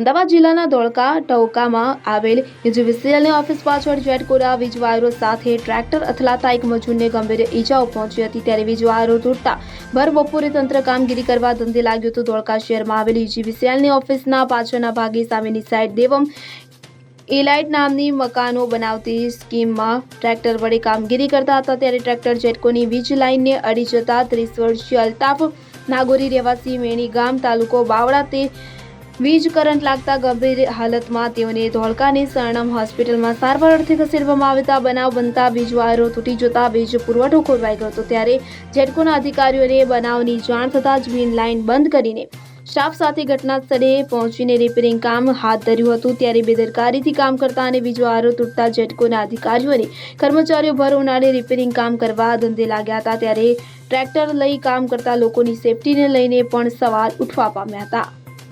અમદાવાદ જિલ્લાના ધોળકા ટોકામાં આવેલ યુજીવીસીએલની ઓફિસ પાછળ જેટકોરા વીજ વાયરો સાથે ટ્રેક્ટર અથડાતા એક મજૂરને ગંભીર ઈજાઓ પહોંચી હતી ત્યારે વીજવાયરો તૂટતા ભર બપોરે તંત્ર કામગીરી કરવા ધંધે લાગ્યું હતું. ધોળકા શહેરમાં આવેલી યુજીવીસીએલની ઓફિસના પાછળના ભાગે સામેની સાઈડ દેવમ એલાઇટ નામની મકાનો બનાવતી સ્કીમમાં ટ્રેક્ટર વડે કામગીરી કરતા હતા. ત્યારે ટ્રેક્ટર જેટકોની વીજ લાઇનને અડી જતા ત્રીસ વર્ષીય અલ્તાફ નાગોરી રહેવાસી મેણી ગામ તાલુકો બાવળા તે વીજ કરંટ લાગતા ગંભીર હાલતમાં તેઓને ધોળકાની સરણમ હોસ્પિટલમાં સારવાર અર્થે ખસેડવામાં આવતા બનાવ બનતા વીજ વાયરો તૂટી જતા વીજ પુરવઠો ખોરવાઈ ગયો હતો. ત્યારે જેટકોના અધિકારીઓને બનાવની જાણ થતાં જ વીજ લાઇન બંધ કરીને સ્ટાફ સાથે ઘટના સ્થળે પહોંચીને રિપેરિંગ કામ હાથ ધર્યું હતું. ત્યારે બેદરકારીથી કામ કરતા અને વીજ વાયરો તૂટતા જેટકોના અધિકારીઓને કર્મચારીઓ ભર ઉનાળે રિપેરિંગ કામ કરવા ધંધે લાગ્યા હતા. ત્યારે ટ્રેક્ટર લઈ કામ કરતા લોકોની સેફટીને લઈને પણ સવાલ ઉઠવા પામ્યા હતા.